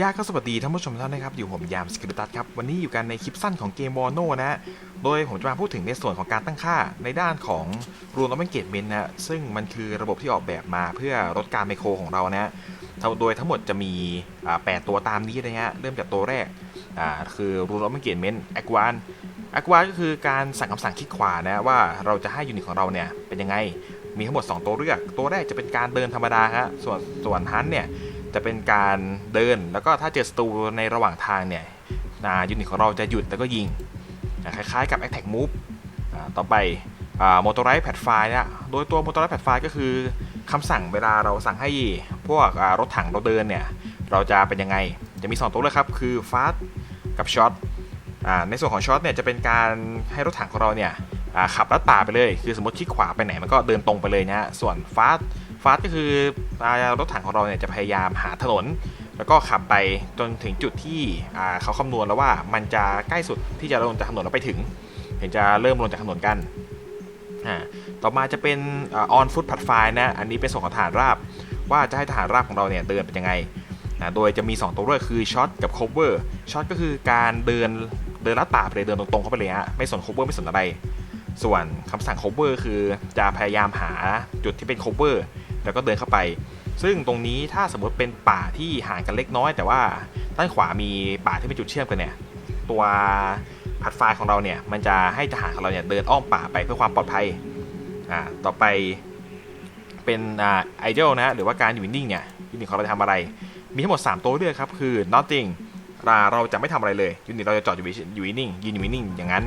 ยากก็สวัสดีท่านผู้ชมท่านนะครับ อยู่ผมยามสกิลตัสครับ วันนี้อยู่กันในคลิปสั้นของเกมวอร์โนนะฮะ โดยผมจะมาพูดถึงในส่วนของการตั้งค่าในด้านของรูนอ m เ n นเกตเมนนะซึ่งมันคือระบบที่ออกแบบมาเพื่อลดการไมโครของเรานะฮะโดยทั้งหมดจะมีอ่าแปดตัวตามนี้นะฮะ เริ่มจากตัวแรกคือรูนอ m เ n นเกตเมนแอควานแอควานก็คือการสั่งคำสั่งคลิกขวานะว่าเราจะให้ยูนิตของเราเนี่ยเป็นยังไง มีทั้งหมด 2 ตัวเลือก ตัวแรกจะเป็นการเดินธรรมดาฮะ ส่วนส่วนฮันเนี่ย จะเป็นการเดินแล้วก็ถ้าเจอศัตรูในระหว่างทางเนี่ยนะยูนิตของเราจะหยุดแล้วก็ยิงนะคล้ายๆกับ Attack Move ต่อไปโมโตไรส์แพดไฟเนี่ยโดยตัวโมโตไรส์แพดไฟก็คือคำสั่งเวลาเราสั่งให้พวกรถถังเราเดินเนี่ยเราจะเป็นยังไง จะมี 2 ตัวเลยครับ คือฟาสกับช็อตในส่วนของช็อตเนี่ยจะเป็นการให้รถถังของเราเนี่ยขับลัดป่าไปเลย คือสมมติคลิกขวาไปไหนมันก็เดินตรงไปเลยนะส่วนฟาส ฟาสก็คือรถถังของเราเนี่ยจะพยายามหาถนน แล้วก็ขับไปจนถึงจุดที่เขาคำนวณแล้วว่ามันจะใกล้สุดที่จะลงจากถนนแล้วไปถึง ถึงจะเริ่มลงจากถนนกันต่อมาจะเป็นออนฟุตผัดไฟนะ อันนี้เป็นส่วนของฐานราบ ว่าจะให้ฐานราบของเราเนี่ยเดินเป็นยังไงนะโดยจะมี 2 ตัวเลือกคือช็อตกับ cover ช็อตก็คือการเดินเดินลัดป่าไปเลยเดินตรงๆเข้าไปเลยฮะไม่สน cover ไม่สนอะไร ส่วนคำสั่ง cover คือจะพยายามหาจุดที่เป็น cover แล้วก็เดินเข้าไป ซึ่งตรงนี้ถ้าสมมติเป็นป่าที่ห่างกันเล็กน้อย แต่ว่าด้านขวามีป่าที่เป็นจุดเชื่อมกันเนี่ยตัวผัดไฟของเราเนี่ยมันจะให้ทหารของเราเนี่ยเดินอ้อมป่าไปเพื่อความปลอดภัยอ่าต่อไปเป็นอ่าไอเดลนะหรือว่าการอยู่นิ่งเนี่ยยูนิตของเราจะทำอะไร มีทั้งหมด 3 ตัวเลือกครับคือ nothing เราเราจะไม่ทำอะไรเลยยูนิตเราจะจอดอยู่อยู่นิ่งยืนอยู่นิ่งอย่างนั้น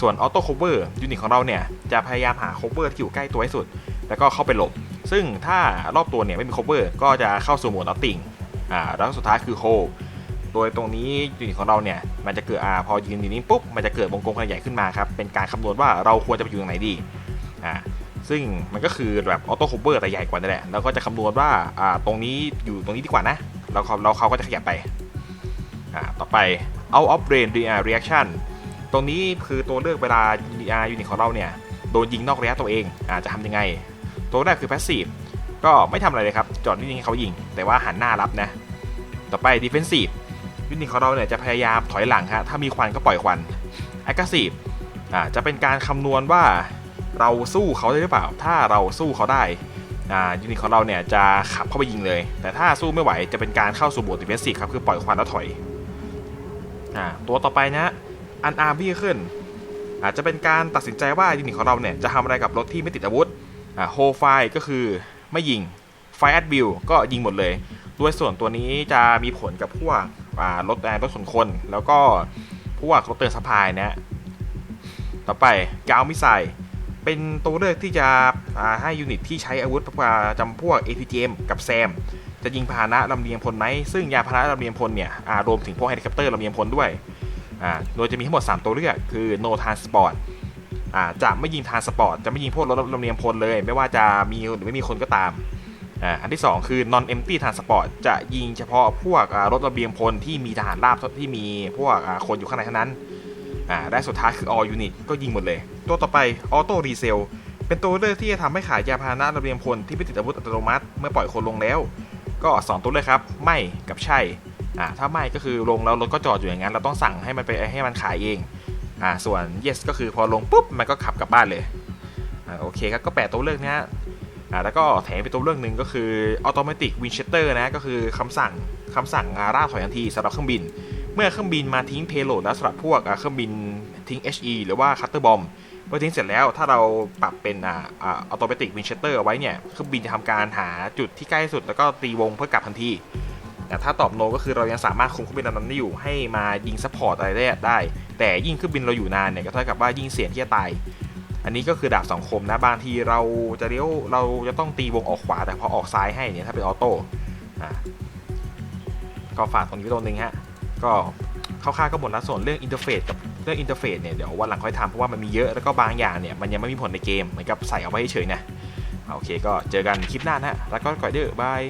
ส่วน auto cover ยูนิตของเราเนี่ยจะพยายามหา cover ที่อยู่ใกล้ตัวที่สุด แล้วก็เข้าไปหลบ ซึ่งถ้ารอบตัวเนี่ยไม่มี cover ก็จะเข้าสู่โหมด nothing อ่าแล้วสุดท้ายคือ hold โดยตรงนี้ยูนิตของเราเนี่ยมันจะเกิดอ่าพอยืนอยู่นิ่งปุ๊บมันจะเกิดวงกลมขนาดใหญ่ขึ้นมาครับเป็นการคำนวณว่าเราควรจะไปอยู่ตรงไหนดีอ่าซึ่งมันก็คือแบบ auto cover แต่ใหญ่กว่านั่นแหละ แล้วก็จะคำนวณว่าอ่าตรงนี้อยู่ตรงนี้ดีกว่านะ แล้วเขาแล้วเขาก็จะขยับไปอ่าต่อไป out of range reaction ตรงนี้คือตัวเลือกเวลายูนิตของเราเนี่ยโดนยิงนอกระยะตัวเองอาจจะทำยังไง ตัวแรกคือ passive ก็ไม่ทำอะไรเลยครับ จอดนิ่งให้เขายิง แต่ว่าหันหน้ารับนะ ต่อไป defensive ยูนิตของเราเนี่ยจะพยายามถอยหลังฮะถ้ามีควันก็ปล่อยควัน aggressive อ่าจะเป็นการคำนวณว่าเราสู้เขาได้หรือเปล่า ถ้าเราสู้เขาได้อ่ายูนิตของเราเนี่ยจะขับเข้าไปยิงเลย แต่ถ้าสู้ไม่ไหวจะเป็นการเข้าสู่โหมด defensive ครับคือปล่อยควันแล้วถอยอ่าตัวต่อไปนะอันอาร์บี้ขึ้นอาจจะเป็นการตัดสินใจว่ายูนิตของเราเนี่ยจะทำอะไรกับรถที่ไม่ติดอาวุธ โฮไฟก็คือไม่ยิงไฟแอดบิลก็ยิงหมดเลย ด้วยส่วนตัวนี้จะมีผลกับพวกรถแรถขนคน แล้วก็พวกรถเตือนสะพายนะต่อไปกาวมิไซเป็นตัวเลือกที่จะให้ยูนิตที่ใช้อาวุธจำพวก APGM กับแซม จะยิงพาหนะลำเลียงพลไหม ซึ่งยาพาหนะลำเลียงพลเนี่ยรวมถึงพวกเฮลิคอปเตอร์ลำเลียงพลด้วยโดยจะมีทั้งหมด 3 ตัวเลือก คือ no transport จะไม่ยิงทานสปอร์ต จะไม่ยิงพวกรถลำเลียงพลเลย ไม่ว่าจะมีหรือไม่มีคนก็ตาม อันที่ 2 คือ non empty transport จะยิงเฉพาะพวกรถลำเลียงพลที่มีทหารราบที่มีพวกคนอยู่ข้างในเท่านั้นและสุดท้ายคือ all unit ก็ยิงหมดเลย ตัวต่อไป auto resell เป็นตัวเลือกที่จะทำให้ขายยาพาหนะลำเลียงพลที่ไม่ติดอาวุธอัตโนมัติเมื่อปล่อยคนลงแล้ว ก็ 2 ตัวเลยครับ ไม่กับใช่อ่าถ้าไม่ก็คือลงแล้วรถก็จอดอยู่อย่างนั้น เราต้องสั่งให้มันไปให้มันขายเอง อ่าส่วน yes ก็คือพอลงปุ๊บมันก็ขับกลับบ้านเลยอ่าโอเคครับก็แปดตัวเลือกนี้อ่าแล้วก็แถมไปตัวเลือกหนึ่งก็คือ automatic winchester นะก็คือคำสั่งคำสั่งร่าถอยทันทีสำหรับเครื่องบิน เมื่อเครื่องบินมาทิ้ง payload แล้วสำหรับพวกเครื่องบินทิ้ง HE หรือว่า cutter bomb เมื่อทิ้งเสร็จแล้วถ้าเราปรับเป็นอ่าอ่าอัตโนมัติวินเชสเตอร์เอาไว้เนี่ยเครื่องบินจะทำการหาจุดที่ใกล้สุด แล้วก็ตีวงเพื่อกลับทันที แต่ถ้าตอบโนก็คือเรายังสามารถคุมเครื่องบินนั้นได้อยู่ให้มายิงซัพพอร์ตอะไรได้ แต่ยิ่งเครื่องบินเราอยู่นานเนี่ยก็เท่ากับว่ายิ่งเสี่ยงที่จะตาย อันนี้ก็คือดาบสองคมนะบางทีเราจะเลี้ยวเราจะต้องตีวงออกขวาแต่พอออกซ้ายให้เนี่ยถ้าเป็นออโต้ก็ฝากตรงนี้ตรงนึงฮะก็คร่าวๆก็หมดล้วส่วนเรื่องอินเทอร์เฟซกับเรื่องอินเทอร์เฟซเนี่ยเดี๋ยววันหลังค่อยทำเพราะว่ามันมีเยอะแล้วก็บางอย่างเนี่ยมันยังไม่มีผลในเกมเหมือนกับใส่เอาไว้เฉยๆนะโอเคก็เจอกันคลิปหน้านะแล้วก็ก่อยเด้อบาย